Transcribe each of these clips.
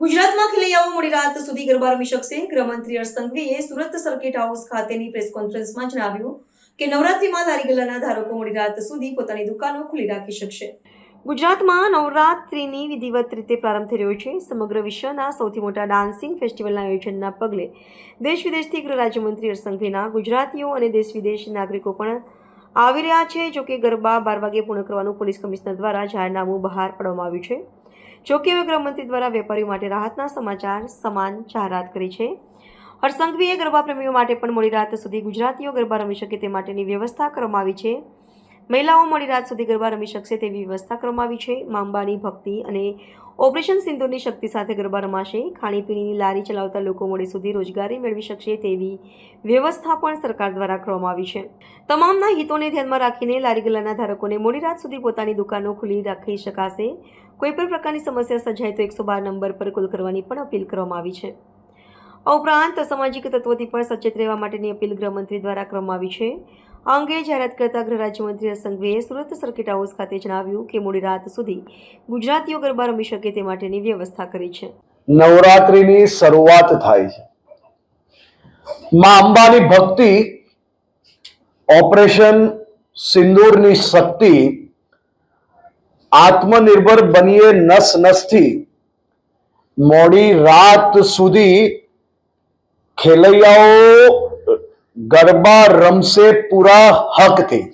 ગુજરાતમાં ખેલૈયાઓ મોડી રાત સુધી ગરબા રમી શકશે. ગૃહમંત્રી હર્ષ સંઘવીએ સુરત સર્કિટ હાઉસ ખાતેની પ્રેસ કોન્ફરન્સમાં જણાવ્યું કે નવરાત્રીમાં લારીગલ્લાના ધારકો મોડી રાત સુધી પોતાની દુકાનો ખુલ્લી રાખી શકશે. ગુજરાતમાં નવરાત્રિની વિધિવત રીતે પ્રારંભ થઈ રહ્યો છે. સમગ્ર વિશ્વના સૌથી મોટા ડાન્સિંગ ફેસ્ટિવલના આયોજનના પગલે દેશ વિદેશથી ગૃહ રાજ્યમંત્રી હર્ષ સંઘવીના ગુજરાતીઓ અને દેશ વિદેશી નાગરિકો પણ આવી રહ્યા છે જોકે ગરબા બાર વાગે પૂર્ણ કરવાનું પોલીસ કમિશનર દ્વારા જાહેરનામું બહાર પાડવામાં આવ્યું છે. જોકે હવે ગૃહમંત્રી દ્વારા વેપારીઓ માટે રાહતના સમાચાર સમાન જાહેરાત કરી છે. હરસંઘવીએ ગરબા પ્રેમીઓ માટે પણ મોડી રાત સુધી ગુજરાતીઓ ગરબા રમી શકે તે માટેની વ્યવસ્થા કરવામાં આવી છે. મહિલાઓ મોડી રાત સુધી ગરબા રમી શકશે તેવી વ્યવસ્થા કરવામાં આવી છે. માંબાની ભક્તિ અને ઓપરેશન સિંધુની શક્તિ સાથે ગરબા રમાશે. ખાણીપીણીની લારી ચલાવતા લોકો મોડે સુધી રોજગારી મેળવી શકશે તેવી વ્યવસ્થા પણ સરકાર દ્વારા કરવામાં આવી છે. તમામના હિતોને ધ્યાનમાં રાખીને લારી ગલ્લાના ધારકોને મોડી રાત સુધી પોતાની દુકાનો ખુલ્લી રાખી શકાશે. કોઈપણ પ્રકારની સમસ્યા સર્જાય તો એકસો બાર નંબર પર કોલ કરવાની પણ અપીલ કરવામાં આવી છે. આ ઉપરાંત સામાજિક તત્વોથી પણ સચેત રહેવા માટેની અપીલ ગૃહમંત્રી દ્વારા કરવામાં આવી છે. આ અંગે જાહેરાત કરતા ગૃહ રાજ્યમંત્રી સંઘવીએ સુરત સર્કિટ હાઉસ ખાતે જણાવ્યું કે મોડી રાત સુધી ગુજરાતીઓ ગરબા રમી શકે તે માટેની વ્યવસ્થા કરી છે. નવરાત્રિની શરૂઆત થાય છે. માં અંબાની ભક્તિ, ઓપરેશન સિંદૂરની શક્તિ, આત્મનિર્ભર બનીએ નસ નસથી મોડી રાત સુધી ખેલૈયાઓ, ગરબા રમશે પૂરા હકથી.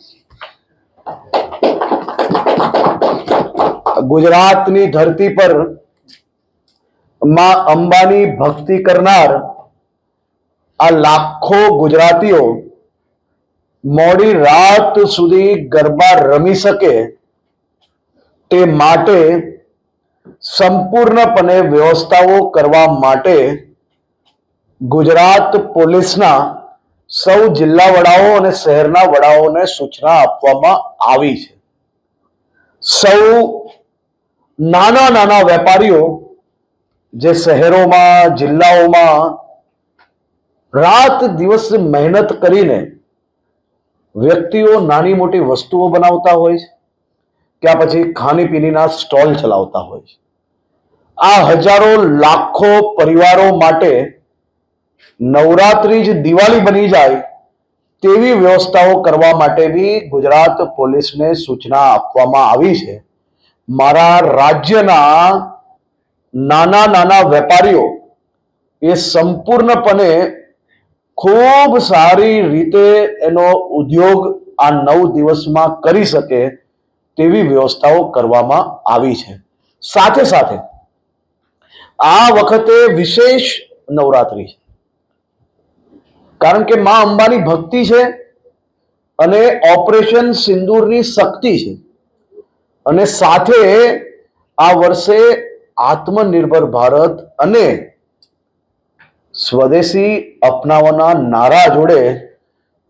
ગુજરાતની ધરતી પરમાં અંબાની ભક્તિ કરનાર આ લાખો ગુજરાતીઓ મોડી રાત સુધી ગરબા રમી શકે તે માટે સંપૂર્ણપણે વ્યવસ્થાઓ કરવા માટે ગુજરાત પોલીસના સૌ જિલ્લા વડાઓ અને શહેરના વડાઓને સૂચના આપવામાં આવી છે. સૌ નાના નાના વેપારીઓ જે શહેરોમાં, જિલ્લાઓમાં રાત દિવસ મહેનત કરીને વ્યક્તિઓ નાની મોટી વસ્તુઓ બનાવતા હોય છે કે પછી ખાણીપીણીના સ્ટોલ ચલાવતા હોય છે. આ હજારો લાખો પરિવારો માટે નવરાત્રી જ દિવાળી બની જાય તેવી વ્યવસ્થાઓ કરવા માટેની ગુજરાત પોલીસને સૂચના આપવામાં આવી છે. મારા રાજ્યના નાના નાના વેપારીઓ એ સંપૂર્ણપણે ખૂબ સારી રીતે એનો ઉદ્યોગ આ નવ દિવસમાં કરી શકે તેવી વ્યવસ્થાઓ કરવામાં આવી છે. સાથે સાથે આ વખતે વિશેષ નવરાત્રી છે. કારણ કે માં અંબાની ભક્તિ છે અને ઓપરેશન સિંદૂરની શક્તિ છે. અને સાથે આ વર્ષે આત્મનિર્ભર ભારત અને સ્વદેશી અપનાવવાના નારા જોડે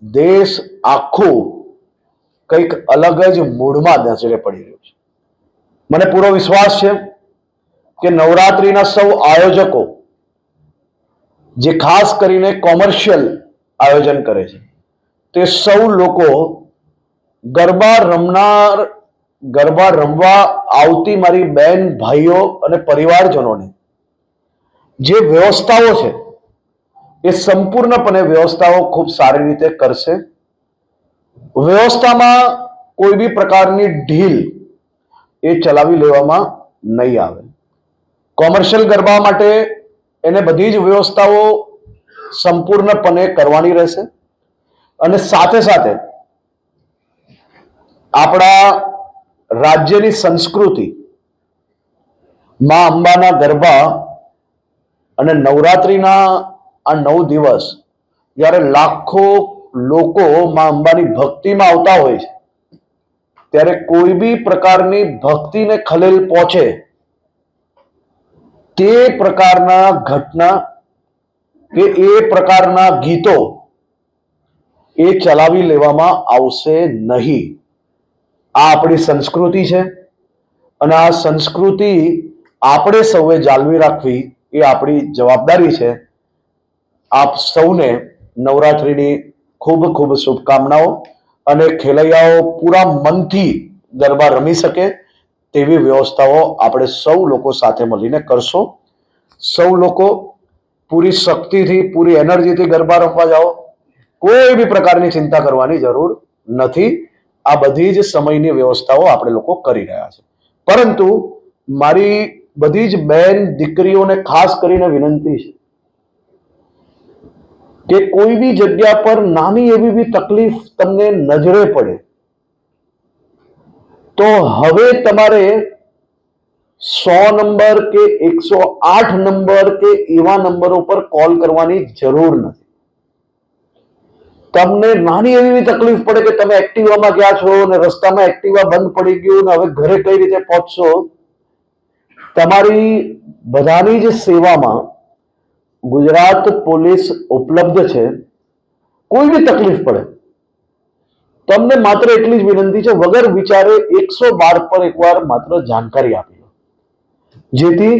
દેશ આખો કંઈક અલગ જ મૂડમાં નજરે પડી રહ્યો છે. મને પૂરો વિશ્વાસ છે કે નવરાત્રિના સૌ આયોજકો જે ખાસ કરીને કોમર્શિયલ આયોજન કરે છે. તે સૌ લોકો ગરબા રમનાર, ગરબા રમવા આવતી મારી બહેન ભાઈઓ અને પરિવારજનોને જે વ્યવસ્થાઓ છે, એ સંપૂર્ણપણે વ્યવસ્થાઓ ખૂબ સારી રીતે કરશે. વ્યવસ્થામાં કોઈ બી પ્રકારની ઢીલ એ ચલાવી લેવામાં નહીં આવે. કોમર્શિયલ ગરબા માટે એને બધી જ વ્યવસ્થાઓ સંપૂર્ણપણે કરવાની રહેશે. અને સાથે સાથે આપણા રાજ્યની સંસ્કૃતિ, માં અંબાના ગરબા અને નવરાત્રિના આ નવ દિવસ જ્યારે લાખો લોકો માં અંબાની ભક્તિમાં આવતા હોય છે, ત્યારે કોઈ બી પ્રકારની ભક્તિને ખલેલ પહોંચે તે પ્રકારના ઘટના કે એ પ્રકારના ગીતો એ ચલાવી લેવામાં આવશે નહીં. આ આપણી સંસ્કૃતિ છે અને આ સંસ્કૃતિ આપણે સૌએ જાળવી રાખવી એ આપણી જવાબદારી છે. આપ સૌને નવરાત્રિની ખૂબ ખૂબ શુભકામનાઓ અને ખેલૈયાઓ પૂરા મનથી ગરબા રમી શકે. તેવી વ્યવસ્થાઓ આપણે સૌ લોકો સાથે મળીને કરશો. સૌ લોકો પૂરી શક્તિથી, પૂરી એનર્જીથી ગરબા રમવા જાઓ. કોઈ બી પ્રકારની ચિંતા કરવાની જરૂર નથી. આ બધી જ સમયની વ્યવસ્થાઓ આપણે લોકો કરી રહ્યા છે. પરંતુ મારી બધી જ બહેન દીકરીઓને ખાસ કરીને વિનંતી છે કે કોઈ બી જગ્યા પર નાની એવી બી તકલીફ તમને નજરે પડે તો હવે તમારે સો નંબર કે એકસો આઠ નંબર કે એવા નંબરો પર કોલ કરવાની જરૂર નથી. તમને નાની એવી તકલીફ પડે કે તમે એક્ટિવામાં ગયા છો અને રસ્તામાં એક્ટિવા બંધ પડી ગયું ને હવે ઘરે કઈ રીતે પહોંચશો? તમારી બધાની જ સેવામાં ગુજરાત પોલીસ ઉપલબ્ધ છે. કોઈ બી તકલીફ પડે. તમને માત્ર એટલી જ વિનંતી છે, વગર વિચારે એકસો બાર પર એકવાર માત્ર જાણકારી આપી દો જેથી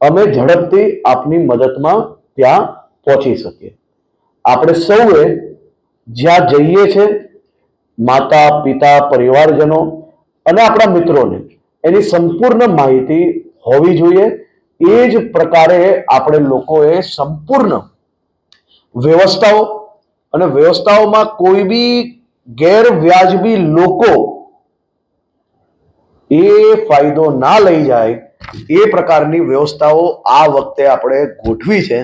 અમે ઝડપથી આપની મદદમાં ત્યાં પહોંચી શકીએ. આપણે સૌએ જ્યાં જઈએ છે, માતા, પિતા, પરિવારજનો અને આપણા મિત્રોને એની સંપૂર્ણ માહિતી હોવી જોઈએ. એ જ પ્રકારે આપણે લોકોએ સંપૂર્ણ વ્યવસ્થાઓ અને વ્યવસ્થાઓમાં કોઈ બી ગેરવ્યાજબી લોકો એ ફાયદો ના લઈ જાય એ પ્રકારની વ્યવસ્થાઓ આ વખતે આપણે ગોઠવી છે.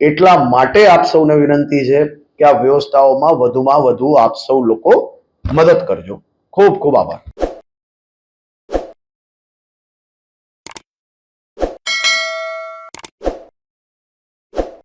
એટલા માટે આપ સૌને વિનંતી છે કે આ વ્યવસ્થાઓમાં વધુમાં વધુ આપ સૌ લોકો મદદ કરજો. ખૂબ ખૂબ આભાર.